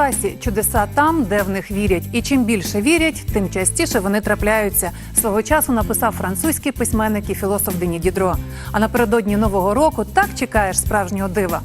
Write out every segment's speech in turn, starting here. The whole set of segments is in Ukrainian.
бізнес-класі. Чудеса там, де в них вірять. І чим більше вірять, тим частіше вони трапляються. Свого часу написав французький письменник і філософ Дені Дідро. А напередодні нового року так чекаєш справжнього дива.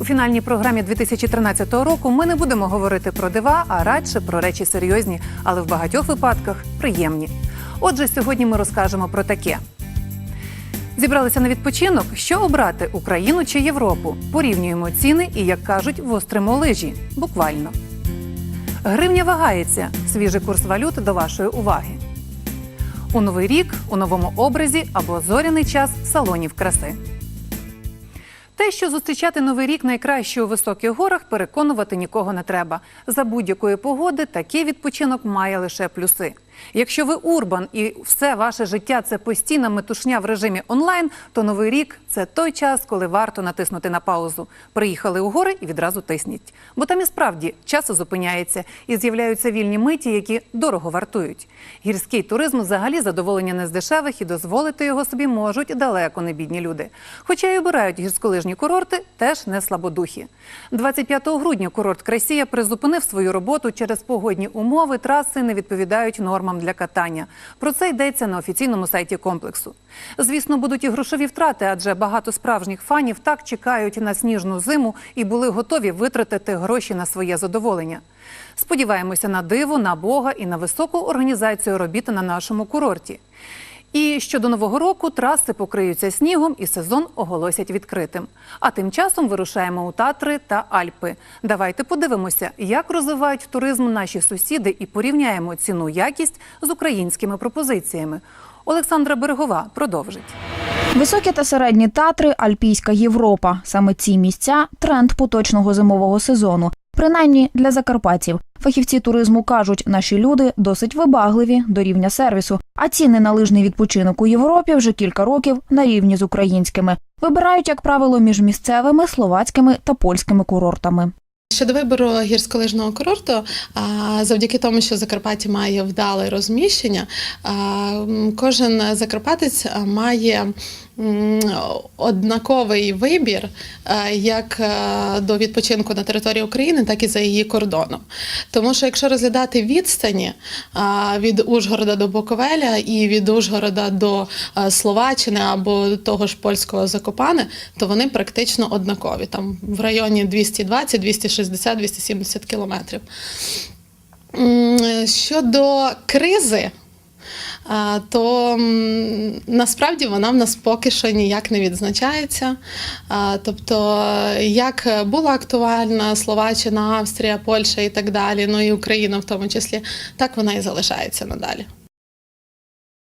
У фінальній програмі 2013 року ми не будемо говорити про дива, а радше про речі серйозні, але в багатьох випадках приємні. Отже, сьогодні ми розкажемо про таке. Зібралися на відпочинок. Що обрати Україну чи Європу? Порівнюємо ціни і, як кажуть, востримо лижі. Буквально. Гривня вагається. Свіжий курс валют до вашої уваги. У новий рік, у новому образі або зоряний час салонів краси. Те, що зустрічати новий рік найкраще у високих горах, переконувати нікого не треба. За будь-якої погоди такий відпочинок має лише плюси. Якщо ви урбан і все ваше життя це постійна метушня в режимі онлайн, то новий рік це той час, коли варто натиснути на паузу. Приїхали у гори і відразу тисніть. Бо там і справді час зупиняється і з'являються вільні миті, які дорого вартують. Гірський туризм взагалі задоволення не з дешевих і дозволити його собі можуть далеко не бідні люди. Хоча й обирають гірськолижні курорти, теж не слабодухі. 25 грудня курорт Красія призупинив свою роботу через погодні умови. Траси не відповідають нормам для катання. Про це йдеться на офіційному сайті комплексу. Звісно, будуть і грошові втрати, адже багато справжніх фанів так чекають на сніжну зиму і були готові витратити гроші на своє задоволення. Сподіваємося на диво, на Бога і на високу організацію робіт на нашому курорті. І щодо нового року траси покриються снігом і сезон оголосять відкритим. А тим часом вирушаємо у Татри та Альпи. Давайте подивимося, як розвивають туризм наші сусіди, і порівняємо ціну якість з українськими пропозиціями. Олександра Берегова продовжить. Високі та середні татри, Альпійська Європа. Саме ці місця тренд поточного зимового сезону. Принаймні для закарпатців. Фахівці туризму кажуть, наші люди досить вибагливі до рівня сервісу, а ціни на лижний відпочинок у Європі вже кілька років на рівні з українськими. Вибирають, як правило, між місцевими, словацькими та польськими курортами. Щодо вибору гірськолижного курорту, завдяки тому, що Закарпаття має вдале розміщення, кожен закарпатець має однаковий вибір як до відпочинку на території України, так і за її кордоном. Тому що якщо розглядати відстані від Ужгорода до Буковеля і від Ужгорода до Словаччини або того ж польського Закопане, то вони практично однакові. Там в районі 220, 260, 270 кілометрів. Щодо кризи, то насправді вона в нас поки що ніяк не відзначається. Тобто, як була актуальна Словаччина, Австрія, Польща і так далі, ну і Україна в тому числі, так вона і залишається надалі.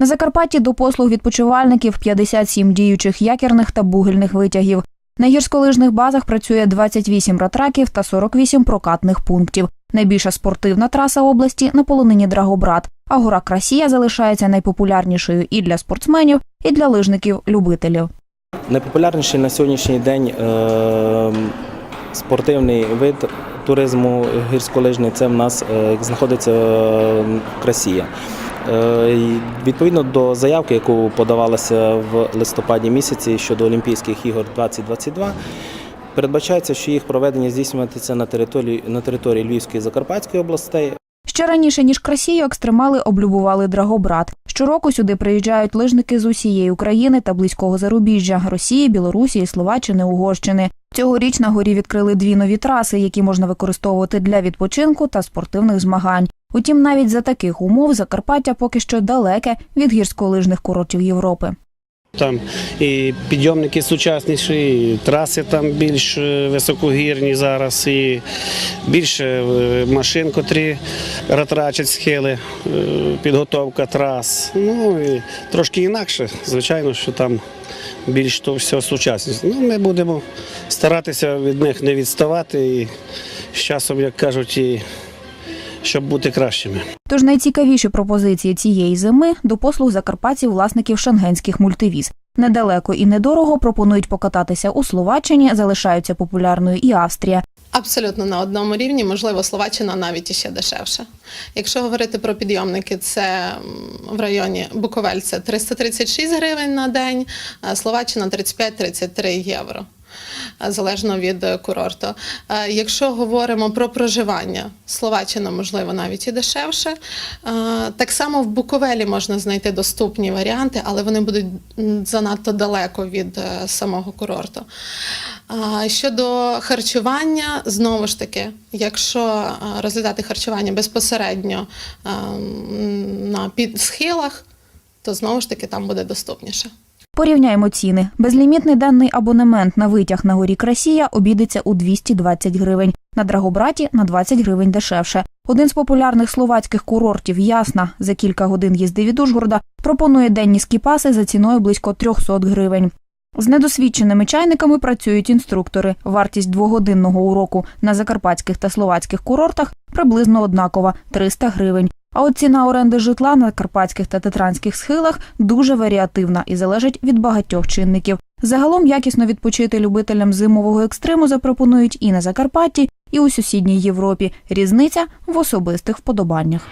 На Закарпатті до послуг відпочивальників 57 діючих якірних та бугельних витягів. На гірськолижних базах працює 28 ратраків та 48 прокатних пунктів. Найбільша спортивна траса області на полонині Драгобрат, а гора Красія залишається найпопулярнішою і для спортсменів, і для лижників-любителів. Найпопулярніший на сьогоднішній день е, спортивний вид туризму гірськолижний це в нас е, знаходиться Красія. Е, Відповідно до заявки, яку подавалася в листопаді місяці щодо Олімпійських ігор 2022, передбачається, що їх проведення здійснюватиметься на території на території Львівської і Закарпатської областей, Ще раніше ніж Красію екстремали облюбували Драгобрат. Щороку сюди приїжджають лижники з усієї України та близького зарубіжжя Росії, Білорусі, Словаччини, Угорщини. Цьогоріч на горі відкрили дві нові траси, які можна використовувати для відпочинку та спортивних змагань. Утім, навіть за таких умов Закарпаття поки що далеке від гірськолижних курортів Європи. Там і підйомники сучасніші, і траси там більш е, високогірні зараз, і більше е, машин, котрі ратрачать схили, е, підготовка трас. Ну і трошки інакше, звичайно, що там більш то все сучасність. Ну, ми будемо старатися від них не відставати і з часом, як кажуть, і щоб бути кращими. Тож найцікавіші пропозиції цієї зими до послуг закарпатців власників шенгенських мультивіз. Недалеко і недорого пропонують покататися у Словаччині, залишаються популярною і Австрія. Абсолютно на одному рівні, можливо, Словаччина навіть іще дешевше. Якщо говорити про підйомники, це в районі Буковель це 336 гривень на день, Словаччина 35-33 євро. Залежно від е, курорту. Е, Якщо говоримо про проживання, Словаччина, можливо, навіть і дешевше. Е, Так само в Буковелі можна знайти доступні варіанти, але вони будуть занадто далеко від самого курорту. Щодо харчування, знову ж таки, якщо розглядати харчування безпосередньо на підсхилах, то знову ж таки там буде доступніше. Порівняємо ціни. Безлімітний денний абонемент на витяг на горі Красія обійдеться у 220 гривень. На Драгобраті на 20 гривень дешевше. Один з популярних словацьких курортів Ясна за кілька годин їзди від Ужгорода пропонує денні скіпаси за ціною близько 300 гривень. З недосвідченими чайниками працюють інструктори. Вартість двогодинного уроку на закарпатських та словацьких курортах приблизно однакова 300 гривень. А от ціна оренди житла на карпатських та тетранських схилах дуже варіативна і залежить від багатьох чинників. Загалом якісно відпочити любителям зимового екстриму запропонують і на Закарпатті, і у сусідній Європі. Різниця в особистих вподобаннях.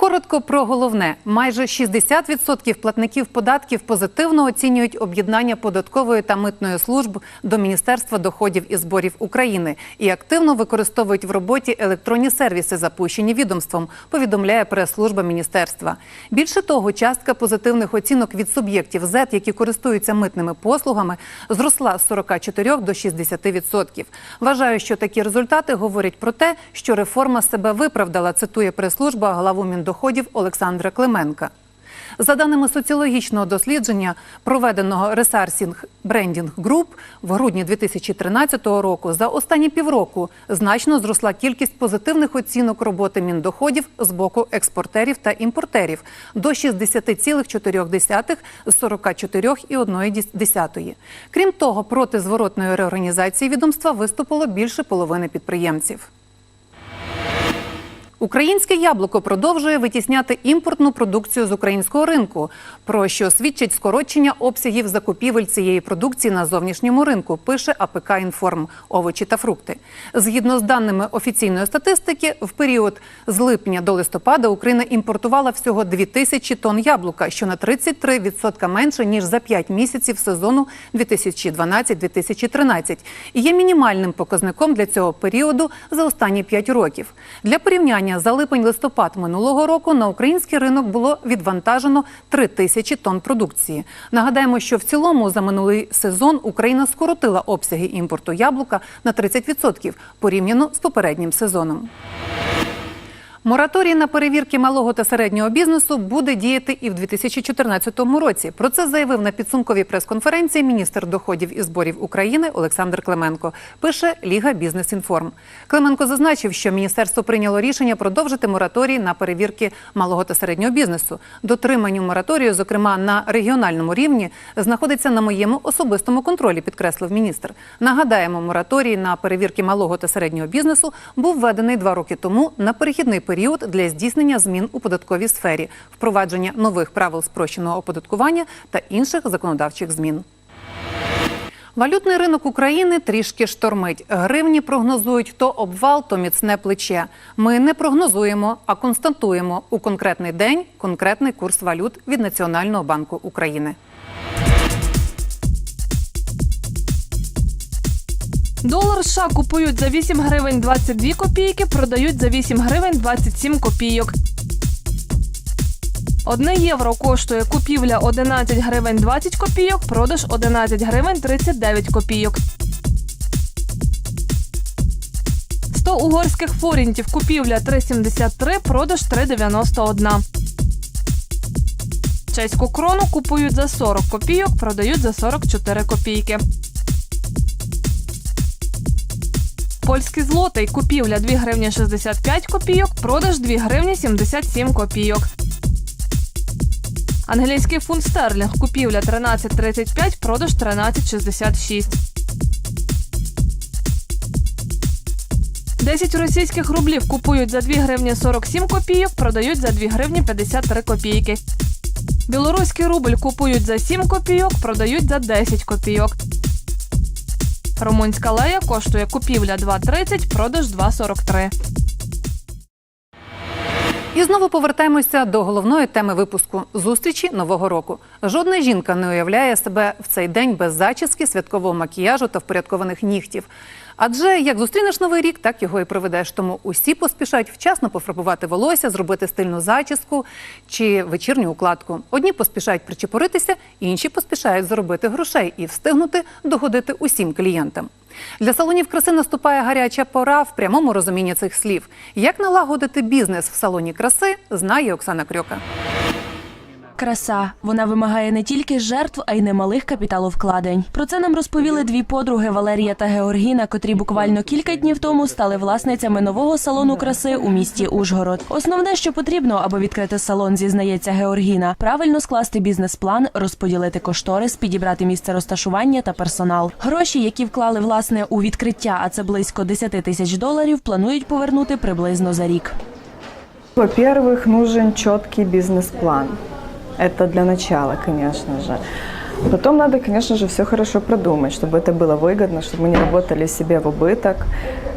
Коротко про головне: майже 60% платників податків позитивно оцінюють об'єднання податкової та митної служб до Міністерства доходів і зборів України і активно використовують в роботі електронні сервіси, запущені відомством. Повідомляє прес-служба міністерства. Більше того, частка позитивних оцінок від суб'єктів ЗЕД, які користуються митними послугами, зросла з 44 до 60%. Вважаю, що такі результати говорять про те, що реформа себе виправдала. Цитує прес-служба главу Міндоходів Олександра Клименка. За даними соціологічного дослідження, проведеного Ресарсінг Брендінг Груп в грудні 2013 року, за останні півроку значно зросла кількість позитивних оцінок роботи міндоходів з боку експортерів та імпортерів до 60,4 з 44,1. Крім того, проти зворотної реорганізації відомства виступило більше половини підприємців. Українське яблуко продовжує витісняти імпортну продукцію з українського ринку, про що свідчить скорочення обсягів закупівель цієї продукції на зовнішньому ринку. Пише АПК Інформ овочі та фрукти. Згідно з даними офіційної статистики, в період з липня до листопада Україна імпортувала всього 2000 тонн яблука, що на 33% менше ніж за 5 місяців сезону 2012-2013, і є мінімальним показником для цього періоду за останні 5 років. Для порівняння за липень-листопад минулого року на український ринок було відвантажено 3 тисячі тонн продукції. Нагадаємо, що в цілому за минулий сезон Україна скоротила обсяги імпорту яблука на 30% порівняно з попереднім сезоном. Мораторій на перевірки малого та середнього бізнесу буде діяти і в 2014 році. Про це заявив на підсумковій прес-конференції міністр доходів і зборів України Олександр Клименко. Пише Ліга Бізнес Інформ. Клименко зазначив, що міністерство прийняло рішення продовжити мораторій на перевірки малого та середнього бізнесу. Дотриманню мораторію, зокрема на регіональному рівні, знаходиться на моєму особистому контролі, підкреслив міністр. Нагадаємо, мораторій на перевірки малого та середнього бізнесу був введений два роки тому на перехідний період для здійснення змін у податковій сфері, впровадження нових правил спрощеного оподаткування та інших законодавчих змін. Валютний ринок України трішки штормить. Гривні прогнозують то обвал, то міцне плече. Ми не прогнозуємо, а констатуємо у конкретний день конкретний курс валют від Національного банку України. Долар США купують за 8 гривень 22 копійки, продають за 8 гривень 27 копійок. Одне євро коштує купівля 11 гривень 20 копійок, продаж 11 гривень 39 копійок. 100 угорських форінтів купівля 3,73, продаж 3,91. Чеську крону купують за 40 копійок, продають за 44 копійки. Польський злотий купівля 2 гривні 65 копійок, продаж 2 гривні 77 копійок. Англійський фунт стерлінг купівля 13.35, продаж 13.66. 10 російських рублів купують за 2 гривні 47 копійок, продають за 2 гривні 53 копійки. Білоруський рубль купують за 7 копійок, продають за 10 копійок. Румунська лея коштує купівля 2,30, продаж 2,43. І знову повертаємося до головної теми випуску зустрічі нового року. Жодна жінка не уявляє себе в цей день без зачіски, святкового макіяжу та впорядкованих нігтів. Адже як зустрінеш новий рік, так його і проведеш. Тому усі поспішають вчасно пофарбувати волосся, зробити стильну зачіску чи вечірню укладку. Одні поспішають причепуритися, інші поспішають заробити грошей і встигнути догодити усім клієнтам. Для салонів краси наступає гаряча пора в прямому розумінні цих слів. Як налагодити бізнес в салоні краси, знає Оксана Крьока. Краса вона вимагає не тільки жертв, а й немалих капіталовкладень. Про це нам розповіли дві подруги Валерія та Георгіна, котрі буквально кілька днів тому стали власницями нового салону краси у місті Ужгород. Основне, що потрібно, аби відкрити салон, зізнається Георгіна, правильно скласти бізнес-план, розподілити кошторис, підібрати місце розташування та персонал. Гроші, які вклали власне у відкриття, а це близько 10 тисяч доларів, планують повернути приблизно за рік. Во-первых, нужен четкий бизнес-план. Это для начала, конечно же. Потом надо, конечно же, все хорошо продумать, чтобы это было выгодно, чтобы мы не работали себе в убыток.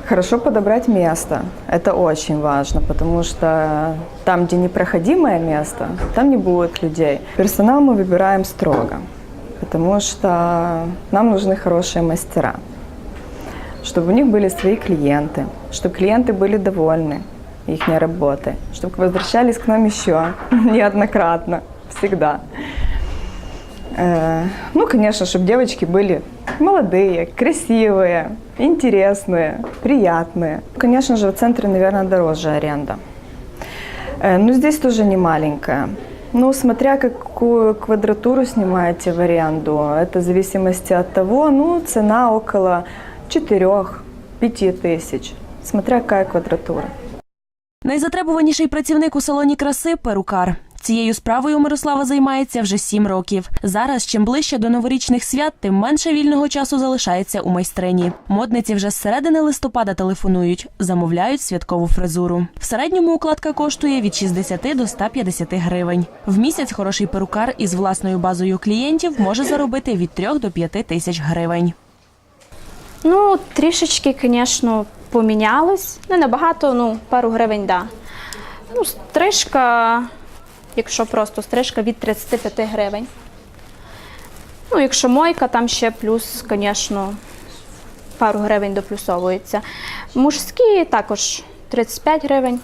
Хорошо подобрать место. Это очень важно, потому что там, где непроходимое место, там не будет людей. Персонал мы выбираем строго, потому что нам нужны хорошие мастера чтобы у них были свои клиенты, чтобы клиенты были довольны их работой, чтобы возвращались к нам еще неоднократно, всегда. Э, Ну, конечно, чтобы девочки были молодые, красивые, интересные, приятные. Конечно же, в центре, наверное, дороже аренда. Э, Но здесь тоже не маленькая. Ну, смотря какую квадратуру снимаете в аренду, это в зависимости от того, ну, цена около 4-5 тысяч, смотря какая квадратура. Найзатребуваніший працівник у салоні краси перукар. Цією справою Мирослава займається вже сім років. Зараз, чим ближче до новорічних свят, тим менше вільного часу залишається у майстрині. Модниці вже з середини листопада телефонують, замовляють святкову фризуру. В середньому укладка коштує від 60 до 150 гривень. В місяць хороший перукар із власною базою клієнтів може заробити від 3 до 5 тисяч гривень. Ну, трішечки, звісно, помінялось. Не набагато, ну, пару гривень, да. Ну, стрижка, якщо просто стрижка від 35 гривень. Ну, якщо мойка, там ще плюс, звісно, пару гривень доплюсовується. Мужські також 35 гривень.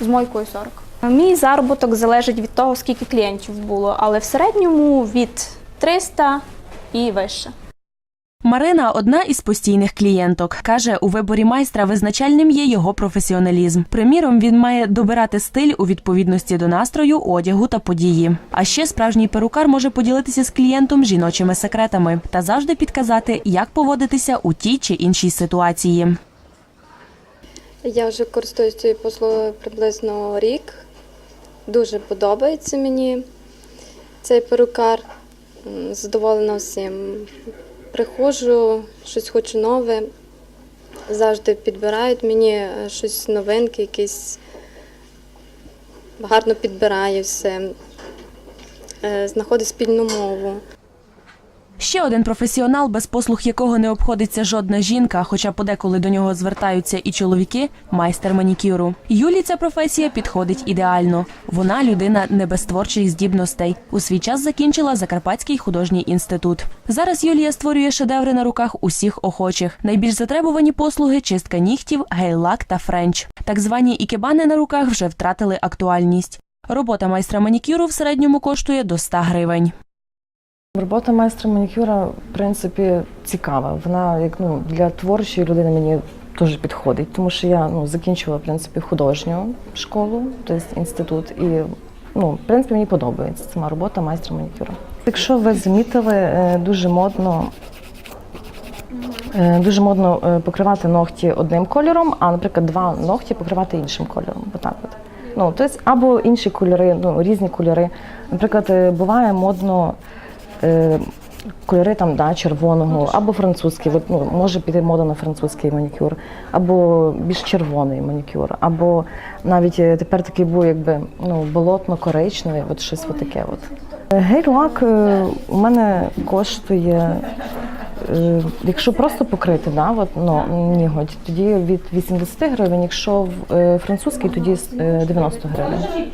З мойкою 40. Мій заробіток залежить від того, скільки клієнтів було, але в середньому від 300 і вище. Марина одна із постійних клієнток. Каже, у виборі майстра визначальним є його професіоналізм. Приміром, він має добирати стиль у відповідності до настрою, одягу та події. А ще справжній перукар може поділитися з клієнтом жіночими секретами та завжди підказати, як поводитися у тій чи іншій ситуації. Я вже користуюсь цією послугою приблизно рік. Дуже подобається мені цей перукар. Задоволена всім. Приходжу, щось хочу нове. Завжди підбирають мені е, щось новинки, якісь гарно підбирає все, е, знаходить спільну мову. Ще один професіонал, без послуг якого не обходиться жодна жінка, хоча подеколи до нього звертаються і чоловіки майстер манікюру. Юлі ця професія підходить ідеально. Вона людина не без творчих здібностей. У свій час закінчила Закарпатський художній інститут. Зараз Юлія створює шедеври на руках усіх охочих. Найбільш затребувані послуги чистка нігтів, гейлак та френч. Так звані ікебани на руках вже втратили актуальність. Робота майстра манікюру в середньому коштує до 100 гривень. Робота майстра манікюра, в принципі, цікава. Вона як ну для творчої людини мені дуже підходить, тому що я ну закінчила в принципі художню школу, тобто інститут, і ну, в принципі, мені подобається сама робота майстра манікюра. Якщо ви замітили, е, дуже модно. е, Дуже модно е, покривати ногті одним кольором, а, наприклад, два ногті покривати іншим кольором. Отак от. Ну, тобто, або інші кольори, ну, різні кольори. Наприклад, буває модно кольори там, да, червоного, або французький, ну, може піти мода на французький манікюр, або більш червоний манікюр, або навіть е, тепер такий був якби ну, болотно-коричневий, от щось от таке. От. Гель-лак е, у мене коштує е, якщо просто покрити, да, от, ну, ніготь, тоді від 80 гривень, якщо е, французький, тоді е, 90 гривень.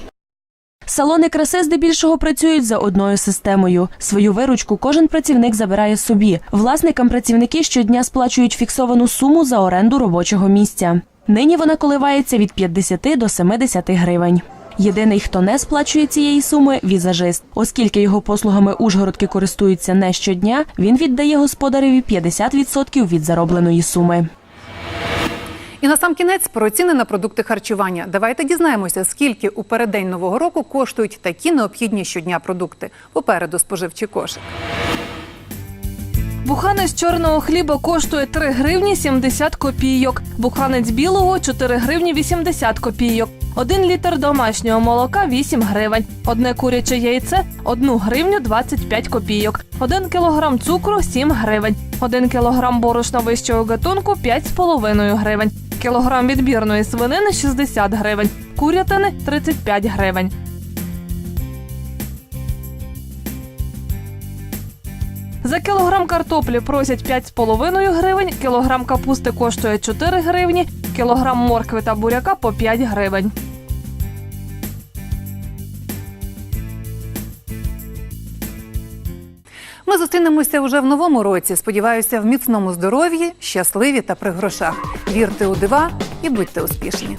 Салони краси здебільшого працюють за одною системою. Свою виручку кожен працівник забирає собі. Власникам працівники щодня сплачують фіксовану суму за оренду робочого місця. Нині вона коливається від 50 до 70 гривень. Єдиний, хто не сплачує цієї суми візажист. Оскільки його послугами Ужгородки користуються не щодня, він віддає господареві 50% від заробленої суми. І на сам кінець про ціни на продукти харчування. Давайте дізнаємося, скільки у переддень нового року коштують такі необхідні щодня продукти. Попереду споживчий кошик. Буханець чорного хліба коштує 3 гривні 70 копійок. Буханець білого 4 гривні 80 копійок. Один літр домашнього молока 8 гривень. Одне куряче яйце 1 гривню 25 копійок. Один кілограм цукру 7 гривень. Один кілограм борошна вищого гатунку 5,5 гривень. Кілограм відбірної свинини 60 гривень. Курятини 35 гривень. За кілограм картоплі просять 5,5 гривень, кілограм капусти коштує 4 гривні, кілограм моркви та буряка по 5 гривень. Зустрінемося уже в новому році. Сподіваюся, в міцному здоров'ї, щасливі та при грошах. Вірте у дива і будьте успішні.